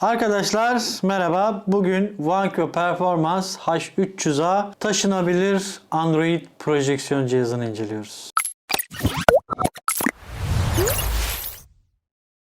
Arkadaşlar merhaba. Bugün Vankyo Performance H300A taşınabilir Android projeksiyon cihazını inceliyoruz.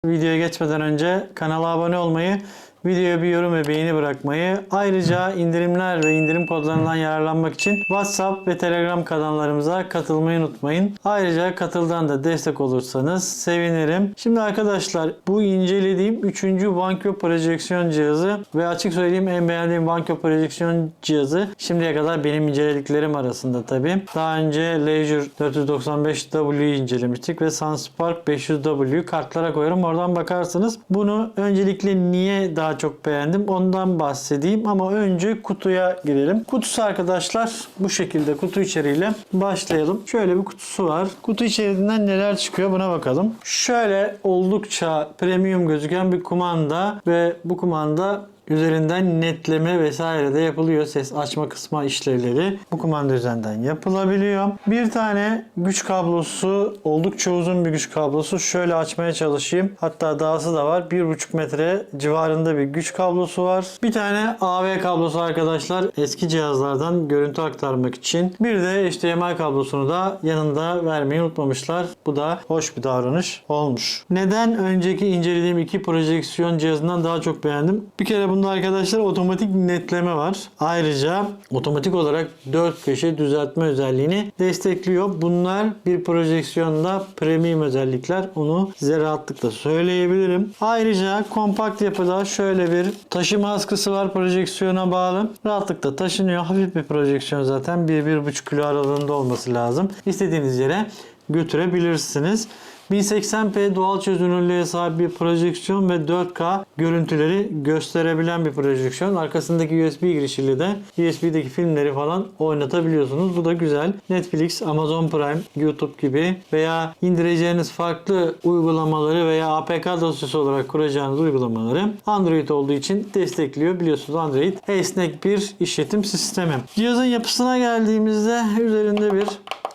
Videoya geçmeden önce kanala abone olmayı, videoya bir yorum ve beğeni bırakmayı, ayrıca indirimler ve indirim kodlarından yararlanmak için WhatsApp ve Telegram kanallarımıza katılmayı unutmayın. Ayrıca katıldan da destek olursanız sevinirim. Şimdi arkadaşlar bu incelediğim 3. Vankyo projeksiyon cihazı ve açık söyleyeyim en beğendiğim Vankyo projeksiyon cihazı şimdiye kadar benim incelediklerim arasında tabi. Daha önce Leisure 495W'yu incelemiştik ve Sunspark 500W kartlara koyarım oradan bakarsınız. Bunu öncelikle niye daha çok beğendim ondan bahsedeyim ama önce kutuya girelim. Kutusu arkadaşlar bu şekilde kutu içeriğiyle başlayalım. Şöyle bir kutusu var. Kutu içerisinden neler çıkıyor buna bakalım. Şöyle oldukça premium gözüken bir kumanda ve bu kumanda üzerinden netleme vesaire de yapılıyor. Ses açma kısma işlevleri bu kumanda üzerinden yapılabiliyor. Bir tane güç kablosu oldukça uzun bir güç kablosu. Şöyle açmaya çalışayım. Hatta dahası da var. 1,5 metre civarında bir güç kablosu var. Bir tane AV kablosu arkadaşlar eski cihazlardan görüntü aktarmak için. Bir de HDMI kablosunu da yanında vermeyi unutmamışlar. Bu da hoş bir davranış olmuş. Neden önceki incelediğim iki projeksiyon cihazından daha çok beğendim? Bir kere bunda arkadaşlar otomatik netleme var. Ayrıca otomatik olarak 4 köşe düzeltme özelliğini destekliyor. Bunlar bir projeksiyonda premium özellikler. Onu size rahatlıkla söyleyebilirim. Ayrıca kompakt yapıda şöyle bir taşıma askısı var projeksiyona bağlı. Rahatlıkla taşınıyor. Hafif bir projeksiyon zaten. 1-1,5 kilo aralığında olması lazım. İstediğiniz yere götürebilirsiniz. 1080p doğal çözünürlüğe sahip bir projeksiyon ve 4K görüntüleri gösterebilen bir projeksiyon. Arkasındaki USB girişiyle de USB'deki filmleri falan oynatabiliyorsunuz. Bu da güzel. Netflix, Amazon Prime, YouTube gibi veya indireceğiniz farklı uygulamaları veya APK dosyası olarak kuracağınız uygulamaları Android olduğu için destekliyor. Biliyorsunuz Android esnek bir işletim sistemi. Cihazın yapısına geldiğimizde üzerinde bir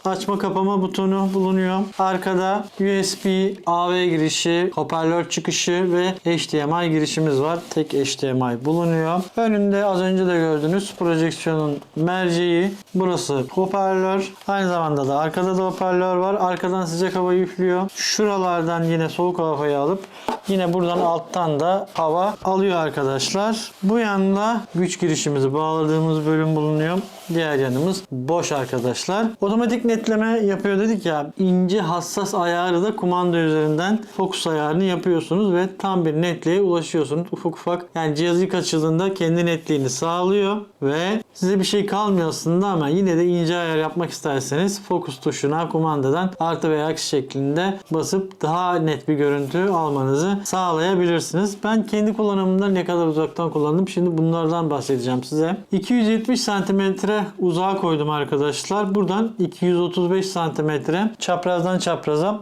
açma kapama butonu bulunuyor. Arkada USB, AV girişi, hoparlör çıkışı ve HDMI girişimiz var. Tek HDMI bulunuyor. Önünde az önce de gördüğünüz projeksiyonun merceği. Burası hoparlör. Aynı zamanda da arkada da hoparlör var. Arkadan sıcak hava üflüyor. Şuralardan yine soğuk havayı alıp yine buradan alttan da hava alıyor arkadaşlar. Bu yanda güç girişimizi bağladığımız bölüm bulunuyor. Diğer yanımız boş arkadaşlar. Otomatik netleme yapıyor dedik ya. ince hassas ayarı da kumanda üzerinden fokus ayarını yapıyorsunuz ve tam bir netliğe ulaşıyorsunuz. Ufak ufak yani cihaz ilk açıldığında kendi netliğini sağlıyor ve size bir şey kalmıyor aslında ama yine de ince ayar yapmak isterseniz fokus tuşuna kumandadan artı veya eksi şeklinde basıp daha net bir görüntü almanızı sağlayabilirsiniz. Ben kendi kullanımımda ne kadar uzaktan kullandım şimdi bunlardan bahsedeceğim size. 270 santimetre uzağa koydum arkadaşlar. Buradan 235 santimetre çaprazdan çapraza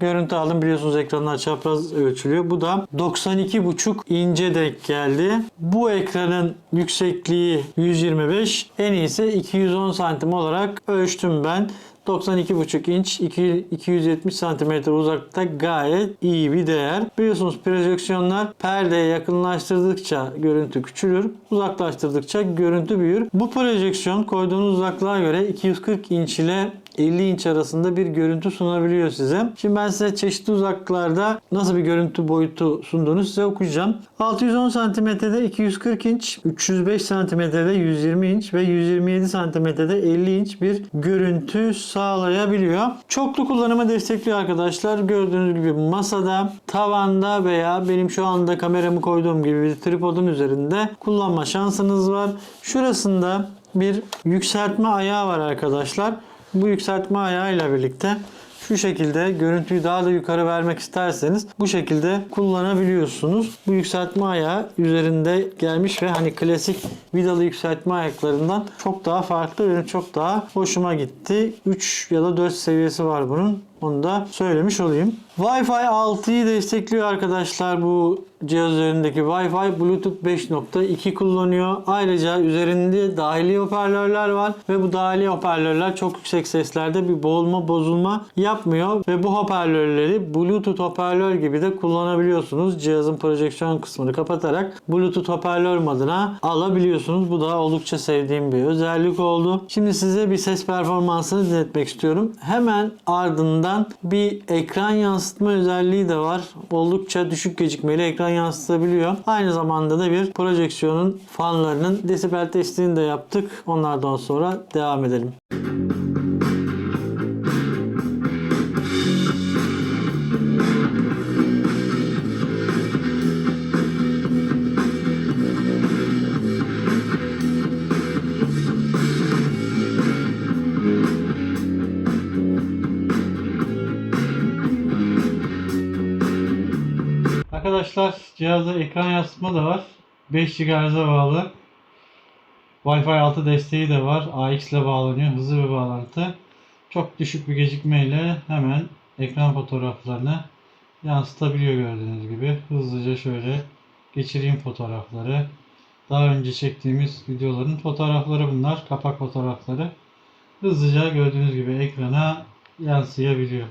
görüntü aldım. Biliyorsunuz ekranlar çapraz ölçülüyor. Bu da 92,5 ince denk geldi. Bu ekranın yüksekliği 125. En iyisi 210 santim olarak ölçtüm ben. 92,5 inç 2 270 santimetre uzaklıkta gayet iyi bir değer. Biliyorsunuz projeksiyonlar perdeye yakınlaştırdıkça görüntü küçülür. Uzaklaştırdıkça görüntü büyür. Bu projeksiyon koyduğunuz uzaklığa göre 240 inç ile 50 inç arasında bir görüntü sunabiliyor size. Şimdi ben size çeşitli uzaklıklarda nasıl bir görüntü boyutu sunduğunu size okuyacağım. 610 santimetrede 240 inç, 305 santimetrede 120 inç ve 127 santimetrede 50 inç bir görüntü sağlayabiliyor. Çoklu kullanımı destekliyor arkadaşlar. Gördüğünüz gibi masada, tavanda veya benim şu anda kameramı koyduğum gibi bir tripodun üzerinde kullanma şansınız var. Şurasında bir yükseltme ayağı var arkadaşlar. Bu yükseltme ayağıyla birlikte şu şekilde görüntüyü daha da yukarı vermek isterseniz bu şekilde kullanabiliyorsunuz. Bu yükseltme ayağı üzerinde gelmiş ve hani klasik vidalı yükseltme ayaklarından çok daha farklı ve çok daha hoşuma gitti. 3 ya da 4 seviyesi var bunun. Onu da söylemiş olayım. Wi-Fi 6'yı destekliyor arkadaşlar bu cihaz üzerindeki Wi-Fi Bluetooth 5.2 kullanıyor. Ayrıca üzerinde dahili hoparlörler var ve bu dahili hoparlörler çok yüksek seslerde bir boğulma bozulma yapmıyor ve bu hoparlörleri Bluetooth hoparlör gibi de kullanabiliyorsunuz. Cihazın projeksiyon kısmını kapatarak Bluetooth hoparlör moduna alabiliyorsunuz. Bu da oldukça sevdiğim bir özellik oldu. Şimdi size bir ses performansını dinletmek istiyorum. Hemen ardından bir ekran yansıtma özelliği de var. Oldukça düşük gecikmeli ekran yansıtabiliyor. Aynı zamanda da bir projeksiyonun fanlarının desibel testini de yaptık. Onlardan sonra devam edelim. Arkadaşlar cihazda ekran yansıtma da var. 5 GHz'e bağlı. Wi-Fi 6 desteği de var. AX ile bağlanıyor. Hızlı bir bağlantı. Çok düşük bir gecikmeyle hemen ekran fotoğraflarını yansıtabiliyor gördüğünüz gibi. Hızlıca şöyle geçireyim fotoğrafları. Daha önce çektiğimiz videoların fotoğrafları bunlar. Kapak fotoğrafları. Hızlıca gördüğünüz gibi ekrana yansıyabiliyor.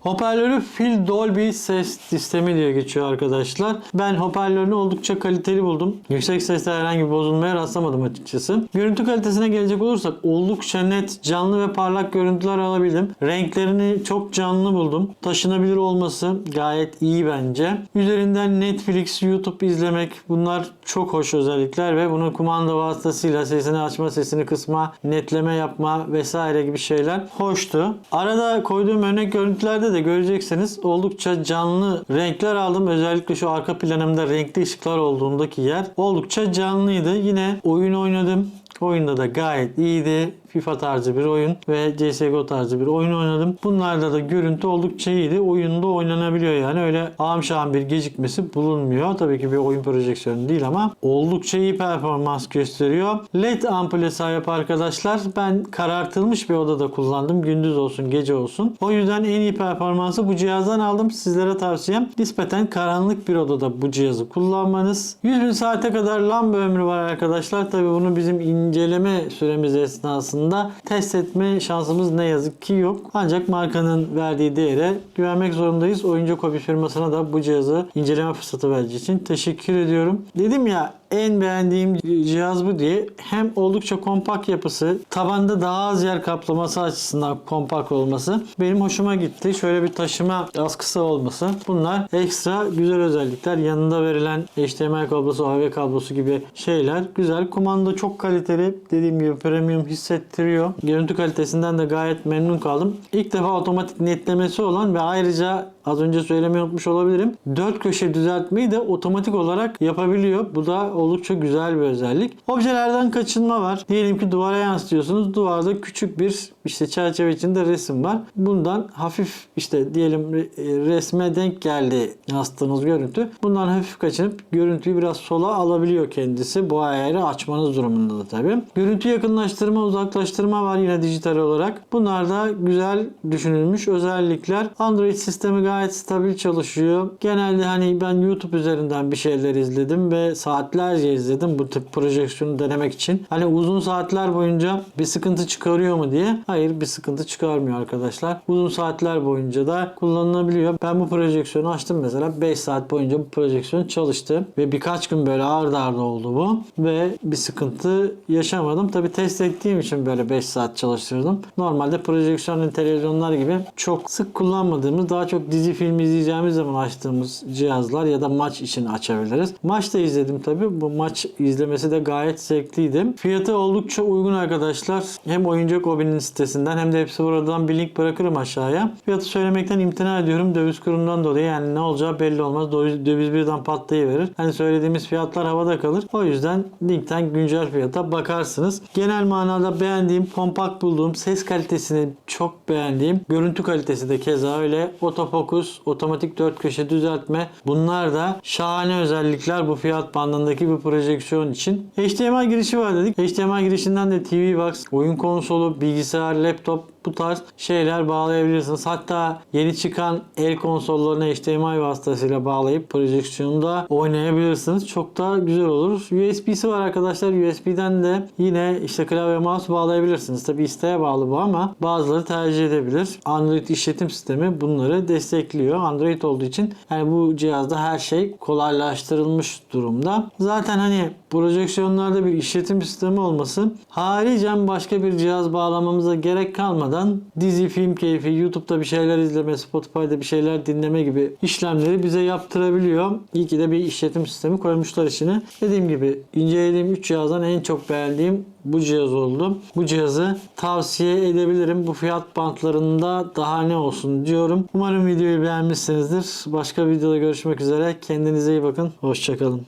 Hoparlörü Phil Dolby ses sistemi diye geçiyor arkadaşlar. Ben hoparlörünü oldukça kaliteli buldum. Yüksek sesle herhangi bir bozulmaya rastlamadım açıkçası. Görüntü kalitesine gelecek olursak oldukça net, canlı ve parlak görüntüler alabildim. Renklerini çok canlı buldum. Taşınabilir olması gayet iyi bence. Üzerinden Netflix, YouTube izlemek bunlar çok hoş özellikler ve bunu kumanda vasıtasıyla sesini açma, sesini kısma, netleme yapma vesaire gibi şeyler hoştu. Arada koyduğum örnek görüntülerde de göreceksiniz oldukça canlı renkler aldım. Özellikle şu arka planımda renkli ışıklar olduğundaki yer oldukça canlıydı. Yine oyun oynadım. Oyunda da gayet iyiydi. FIFA tarzı bir oyun ve CSGO tarzı bir oyun oynadım. Bunlarda da görüntü oldukça iyiydi. Oyunda oynanabiliyor yani. Öyle ağam bir gecikmesi bulunmuyor. Tabii ki bir oyun projeksiyonu değil ama oldukça iyi performans gösteriyor. LED ampule sahip arkadaşlar. Ben karartılmış bir odada kullandım. Gündüz olsun, gece olsun. O yüzden en iyi performansı bu cihazdan aldım. Sizlere tavsiyem nispeten karanlık bir odada bu cihazı kullanmanız. 100 bin saate kadar lamba ömrü var arkadaşlar. Tabii bunu bizim inceleme süremiz esnasında test etme şansımız ne yazık ki yok. Ancak markanın verdiği değere güvenmek zorundayız. Oyuncak hobi firmasına da bu cihazı inceleme fırsatı verdiği için teşekkür ediyorum. Dedim ya en beğendiğim cihaz bu diye hem oldukça kompakt yapısı, tabanda daha az yer kaplaması açısından kompakt olması benim hoşuma gitti. Şöyle bir taşıma askısı olması. Bunlar ekstra güzel özellikler. Yanında verilen HDMI kablosu, AV kablosu gibi şeyler güzel. Kumanda çok kaliteli. Dediğim gibi premium hissettiriyor. Görüntü kalitesinden de gayet memnun kaldım. İlk defa otomatik netlemesi olan ve ayrıca az önce söylemeyi unutmuş olabilirim. Dört köşe düzeltmeyi de otomatik olarak yapabiliyor. Bu da oldukça güzel bir özellik. Objelerden kaçınma var. Diyelim ki duvara yansıtıyorsunuz. Duvarda küçük bir işte çerçeve içinde resim var. Bundan hafif işte diyelim re- resme denk geldi yansıttığınız görüntü. Bundan hafif kaçınıp görüntüyü biraz sola alabiliyor kendisi. Bu ayarı açmanız durumunda da tabii. Görüntü yakınlaştırma, uzaklaştırma var yine dijital olarak. Bunlar da güzel düşünülmüş özellikler. Android sistemi gayet stabil çalışıyor. Genelde hani ben YouTube üzerinden bir şeyler izledim ve saatlerce izledim bu tip projeksiyonu denemek için. Hani uzun saatler boyunca bir sıkıntı çıkarıyor mu diye. Hayır bir sıkıntı çıkarmıyor arkadaşlar. Uzun saatler boyunca da kullanılabiliyor. Ben bu projeksiyonu açtım mesela 5 saat boyunca bu projeksiyon çalıştı ve birkaç gün böyle arda arda oldu bu ve bir sıkıntı yaşamadım. Tabi test ettiğim için böyle 5 saat çalıştırdım. Normalde projeksiyonlu televizyonlar gibi çok sık kullanmadığımız daha çok dizi dizi film izleyeceğimiz zaman açtığımız cihazlar ya da maç için açabiliriz. Maç da izledim tabi. Bu maç izlemesi de gayet zevkliydi. Fiyatı oldukça uygun arkadaşlar. Hem oyuncak hobinin sitesinden hem de hepsi buradan bir link bırakırım aşağıya. Fiyatı söylemekten imtina ediyorum. Döviz kurumundan dolayı yani ne olacağı belli olmaz. Döviz, döviz birden patlayıverir. Hani söylediğimiz fiyatlar havada kalır. O yüzden linkten güncel fiyata bakarsınız. Genel manada beğendiğim, kompakt bulduğum, ses kalitesini çok beğendiğim, görüntü kalitesi de keza öyle. Otofokus 9, otomatik 4 köşe düzeltme. Bunlar da şahane özellikler bu fiyat bandındaki bu projeksiyon için. HDMI girişi var dedik. HDMI girişinden de TV Box, oyun konsolu, bilgisayar, laptop bu tarz şeyler bağlayabilirsiniz. Hatta yeni çıkan el konsollarına HDMI vasıtasıyla bağlayıp projeksiyonda oynayabilirsiniz. Çok da güzel olur. USB'si var arkadaşlar. USB'den de yine işte klavye mouse bağlayabilirsiniz. Tabi isteğe bağlı bu ama bazıları tercih edebilir. Android işletim sistemi bunları destekliyor. Android olduğu için yani bu cihazda her şey kolaylaştırılmış durumda. Zaten hani projeksiyonlarda bir işletim sistemi olması haricen başka bir cihaz bağlamamıza gerek kalmadan dizi, film keyfi, YouTube'da bir şeyler izleme, Spotify'da bir şeyler dinleme gibi işlemleri bize yaptırabiliyor. İyi ki de bir işletim sistemi koymuşlar içine. Dediğim gibi incelediğim 3 cihazdan en çok beğendiğim bu cihaz oldu. Bu cihazı tavsiye edebilirim. Bu fiyat bantlarında daha ne olsun diyorum. Umarım videoyu beğenmişsinizdir. Başka videoda görüşmek üzere. Kendinize iyi bakın. Hoşçakalın.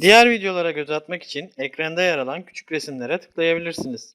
Diğer videolara göz atmak için ekranda yer alan küçük resimlere tıklayabilirsiniz.